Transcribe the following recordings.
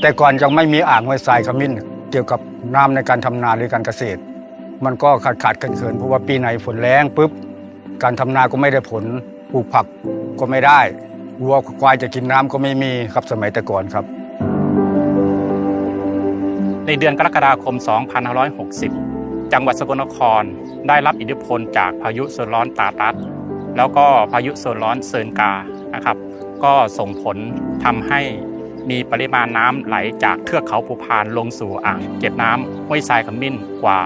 แต่ก่อนยังไม่มีอ่างห้วยทรายขมิ้น เกี่ยวกับน้ำในการทำนาหรือการเกษตร มันก็ขาดขาดเกินเขินๆเพราะว่าปีไหนฝนแรงปุ๊บการทำนาก็ไม่ได้ผลปลูกผักก็ไม่ได้วัวควายจะกินน้ำก็ไม่มีครับสมัยแต่ก่อนครับ ในเดือนกรกฎาคม 2560 จังหวัดสกลนครได้รับอิทธิพลจากพายุโซนร้อนตาตัด แล้วก็พายุโซนร้อนเซินกานะครับ ก็ส่งผลทำให้ มีปริมาณน้ำไหลจากเทือกเขาภูพานลงสู่อ่างเก็บน้ำห้วยทรายขมิ้นกว่า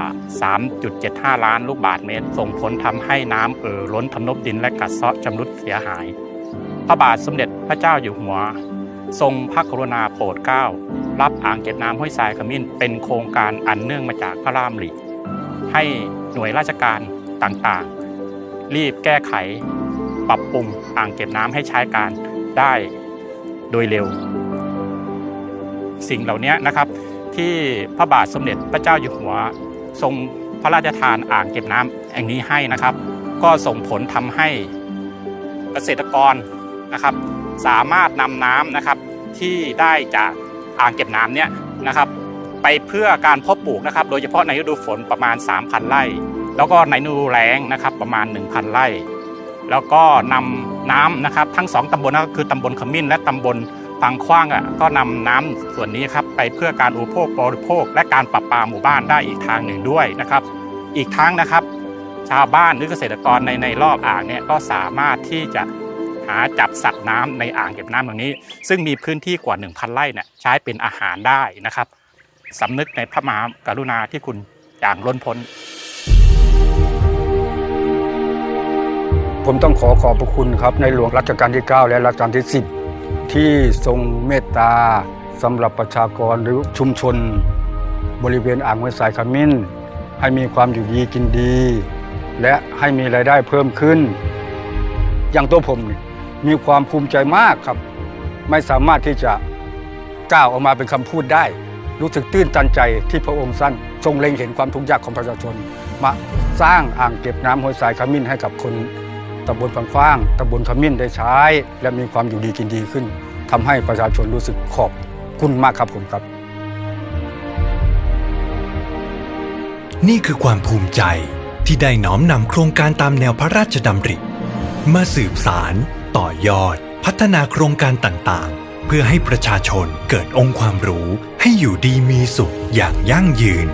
3.75 ล้านลูกบาศก์เมตร ส่งผลทำให้น้ำเอ่อล้นทำนบดินและกัดเซาะชำรุดเสียหาย พระบาทสมเด็จพระเจ้าอยู่หัว ทรงพระกรุณาโปรดเกล้า รับอ่างเก็บน้ำห้วยทรายขมิ้น เป็นโครงการอันเนื่องมาจากพระรามหลีให้หน่วยราชการต่างๆ รีบแก้ไข ปรับปรุงอ่างเก็บน้ำให้ใช้การได้โดยเร็ว สิ่งเหล่านี้นะครับ ที่พระบาทสมเด็จพระเจ้าอยู่หัวทรงพระราชทานอ่างเก็บน้ำแห่งนี้ให้นะครับ ก็ส่งผลทำให้เกษตรกรนะครับ สามารถนำน้ำนะครับที่ได้จากอ่างเก็บน้ำเนี่ยนะครับ ไปเพื่อการเพาะปลูกนะครับ โดยเฉพาะในฤดูฝนประมาณ 3,000 ไร่ แล้วก็ในฤดูแล้งนะครับประมาณ 1,000 ไร่ แล้วก็นำน้ำนะครับ ทั้งสองตำบลก็คือตำบลขมิ้นและตำบล ปางขว้างอะก็นำน้ำส่วนนี้ครับไปเพื่อการอุปโภคบริโภค และการปรับปาหมู่บ้านได้อีกทางหนึ่งด้วยนะครับ อีกทั้งนะครับ ชาวบ้านหรือเกษตรกรในในรอบอ่างเนี่ยก็สามารถที่จะหาจับสัตว์น้ำในอ่างเก็บน้ำตรงนี้ ซึ่งมีพื้นที่กว่า 1,000 ไร่เนี่ยใช้เป็นอาหารได้นะครับสำนึกในพระมหากรุณาที่คุณอย่างล้นพ้น ผมต้องขอขอบพระคุณครับในหลวงรัชกาลที่ 9 และรัชกาลที่ 10 ที่ทรงเมตตาสำหรับประชากรหรือชุมชน บริเวณอ่างห้วยสายขมิ้น ให้มีความอยู่ดีกินดี และให้มีรายได้เพิ่มขึ้น อย่างตัวผมนี่มีความภูมิใจมากครับ ไม่สามารถที่จะก้าวออกมาเป็นคำพูดได้ รู้สึกตื้นตันใจที่พระองค์สั้นทรงเล็งเห็นความทุกข์ยากของประชาชน มาสร้างอ่างเก็บน้ำห้วยสายขมิ้นให้กับคน ตำบลพังฟ้างตำบลขมิ้นได้ใช้ และมีความอยู่ดีกินดีขึ้นทำให้ประชาชนรู้สึกขอบคุณมากครับผมครับ นี่คือความภูมิใจที่ได้น้อมนำโครงการตามแนวพระราชดำริ มาสืบสาร ต่อยอด พัฒนาโครงการต่างๆ เพื่อให้ประชาชนเกิดองค์ความรู้ให้อยู่ดีมีสุขอย่างยั่งยืน